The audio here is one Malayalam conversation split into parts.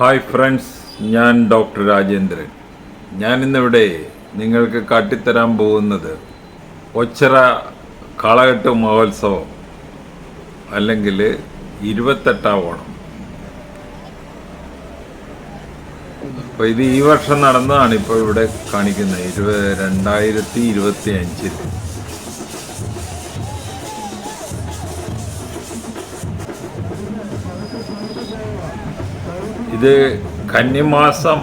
ഹായ് ഫ്രണ്ട്സ് ഞാൻ ഡോക്ടർ രാജേന്ദ്രൻ. ഞാൻ ഇന്നിവിടെ നിങ്ങൾക്ക് കാട്ടിത്തരാൻ പോകുന്നത് ഒച്ചറ കാളകെട്ട് മഹോത്സവം അല്ലെങ്കിൽ ഇരുപത്തെട്ടാം ഓണം. അപ്പോൾ ഇത് ഈ വർഷം നടന്നതാണ് ഇപ്പോൾ ഇവിടെ കാണിക്കുന്നത് ഇരുപ രണ്ടായിരത്തി ഇരുപത്തി അഞ്ചിൽ ഇത് കന്നിമാസം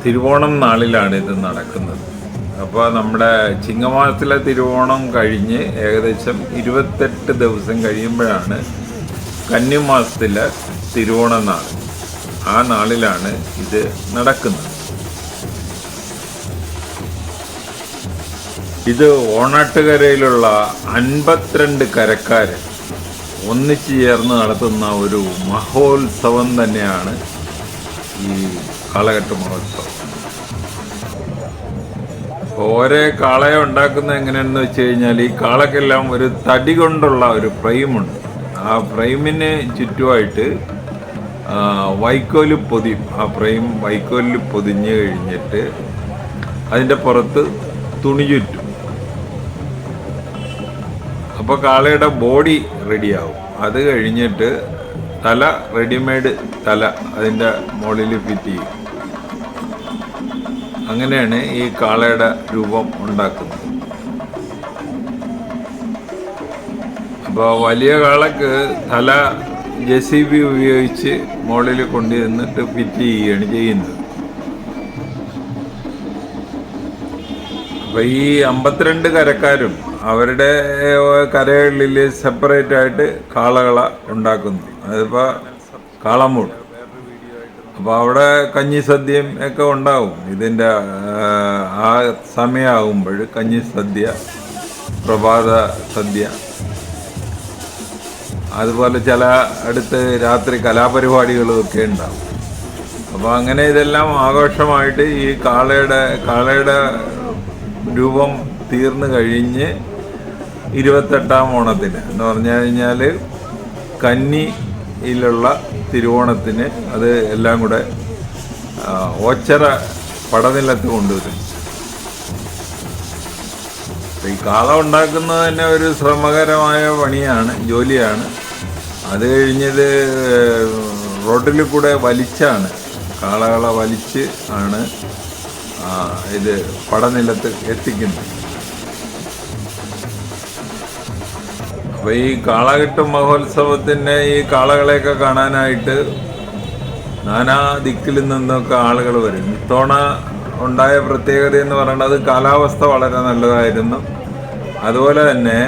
തിരുവോണം നാളിലാണ് ഇത് നടക്കുന്നത്. അപ്പോൾ നമ്മുടെ ചിങ്ങമാസത്തിലെ തിരുവോണം കഴിഞ്ഞ് ഏകദേശം ഇരുപത്തെട്ട് ദിവസം കഴിയുമ്പോഴാണ് കന്നിമാസത്തിലെ തിരുവോണ നാൾ. ആ നാളിലാണ് ഇത് നടക്കുന്നത്. ഇത് ഓണാട്ടുകരയിലുള്ള അൻപത്തിരണ്ട് കരക്കാര് ഒന്നിച്ചു ചേർന്ന് നടത്തുന്ന ഒരു മഹോത്സവം തന്നെയാണ് ഈ കാളകെട്ട് മഹോത്സവം ഓരോ കാളയെ ഉണ്ടാക്കുന്നത് എങ്ങനെയാണെന്ന് വെച്ച് കഴിഞ്ഞാൽ ഈ കാളക്കെല്ലാം ഒരു തടി കൊണ്ടുള്ള ഒരു ഫ്രെയിമുണ്ട്. ആ ഫ്രെയിമിന് ചുറ്റുമായിട്ട് വൈക്കോൽ പൊതിയും ആ ഫ്രെയിം വൈക്കോലിൽ പൊതിഞ്ഞ് കഴിഞ്ഞിട്ട് അതിന്റെ പുറത്ത് തുണി ചുറ്റും. അപ്പോൾ കാളയുടെ ബോഡി റെഡിയാവും. അത് കഴിഞ്ഞിട്ട് തല റെഡിമെയ്ഡ് തല അതിന്റെ മുകളിൽ ഫിറ്റ് ചെയ്യും. അങ്ങനെയാണ് ഈ കാളയുടെ രൂപം ഉണ്ടാക്കുന്നത്. അപ്പോൾ വലിയ കാളക്ക് തല ജെ സി ബി ഉപയോഗിച്ച് മുകളിൽ കൊണ്ടുവന്നിട്ട് ഫിറ്റ് ചെയ്യുകയാണ് ചെയ്യുന്നത്. അപ്പൊ ഈ അമ്പത്തിരണ്ട് കരക്കാരും അവരുടെ കരകളിൽ സെപ്പറേറ്റ് ആയിട്ട് കാളകള ഉണ്ടാക്കുന്നു. അതിപ്പോ കാളമൂട്. അപ്പൊ അവിടെ കഞ്ഞി സദ്യയും ഒക്കെ ഉണ്ടാവും. ഇതിന്റെ ആ സമയമാകുമ്പോൾ കഞ്ഞി സദ്യ പ്രഭാത സദ്യ. അതുപോലെ ചില അടുത്ത് രാത്രി കലാപരിപാടികളും ഒക്കെ ഉണ്ടാവും. അപ്പോൾ അങ്ങനെ ഇതെല്ലാം ആഘോഷമായിട്ട് ഈ കാളയുടെ കാളയുടെ രൂപം തീർന്നു കഴിഞ്ഞ് ഇരുപത്തെട്ടാം ഓണത്തിന് എന്ന് പറഞ്ഞു കഴിഞ്ഞാൽ കന്നിയിലുള്ള തിരുവോണത്തിന് അത് എല്ലാം കൂടെ ഓച്ചറ പടനിലത്ത് കൊണ്ടുവരും. ഈ കാള ഉണ്ടാക്കുന്നത് തന്നെ ഒരു ശ്രമകരമായ പണിയാണ് ജോലിയാണ്. അത് കഴിഞ്ഞത് റോഡിൽ കൂടെ വലിച്ചാണ്. കാളകളെ വലിച്ച് ആണ് ഇത് പടനിലത്ത് എത്തിക്കുന്നത് അപ്പൊ ഈ കാളകെട്ട് മഹോത്സവത്തിന് ഈ കാളകളെയൊക്കെ കാണാനായിട്ട് നാനാ ദിക്കിൽ നിന്നൊക്കെ ആളുകൾ വരും. ഇത്തവണ ഉണ്ടായ പ്രത്യേകത എന്ന് പറയുന്നത് കാലാവസ്ഥ വളരെ നല്ലതായിരുന്നു. അതുപോലെ തന്നെ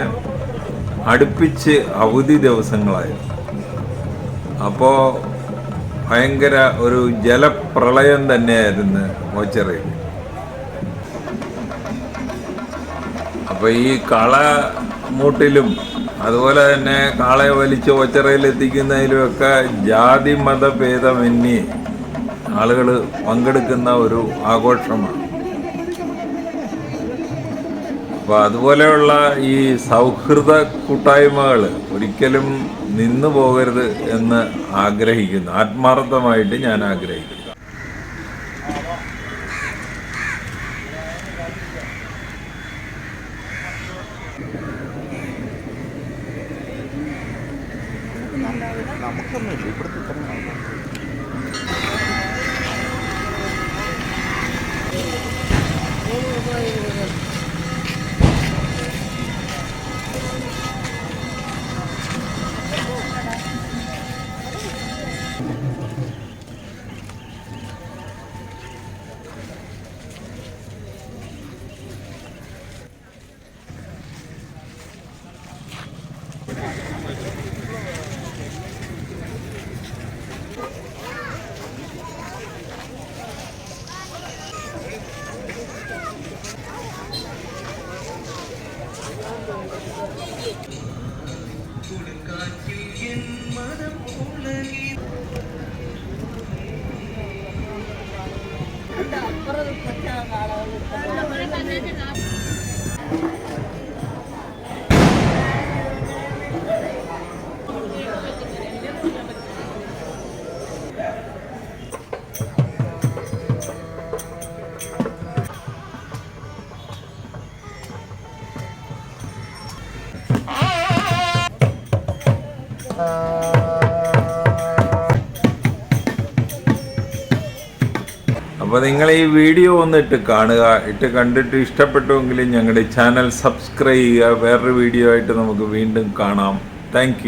അടുപ്പിച്ച് അവധി ദിവസങ്ങളായിരുന്നു. അപ്പോൾ ഭയങ്കര ഒരു ജലപ്രളയം തന്നെയായിരുന്നു ഓച്ചറയിൽ അപ്പോൾ ഈ കള മൂട്ടിലും അതുപോലെ തന്നെ കാളയെ വലിച്ച് ഓച്ചറയിൽ എത്തിക്കുന്നതിലുമൊക്കെ ജാതി മതഭേദമന്യേ ആളുകൾ പങ്കെടുക്കുന്ന ഒരു ആഘോഷമാണ്. അപ്പോൾ അതുപോലെയുള്ള ഈ സൗഹൃദ കൂട്ടായ്മകൾ ഒരിക്കലും നിന്നു പോകരുത് എന്ന് ആഗ്രഹിക്കുന്നു. ആത്മാർത്ഥമായിട്ട് ഞാൻ ആഗ്രഹിക്കുന്നു. നമുക്കൊന്നുമില്ല. ഇവിടുത്തെ ഇത്ര Oh, அந்த அப்புறம் பச்சை காலம் അപ്പോൾ നിങ്ങൾ ഈ വീഡിയോ ഒന്ന് ഇട്ട് കാണുക. ഇട്ട് കണ്ടിട്ട് ഇഷ്ടപ്പെട്ടുവെങ്കിൽ ഞങ്ങളുടെ ചാനൽ സബ്സ്ക്രൈബ് ചെയ്യുക. വേറൊരു വീഡിയോ ആയിട്ട് നമുക്ക് വീണ്ടും കാണാം. താങ്ക്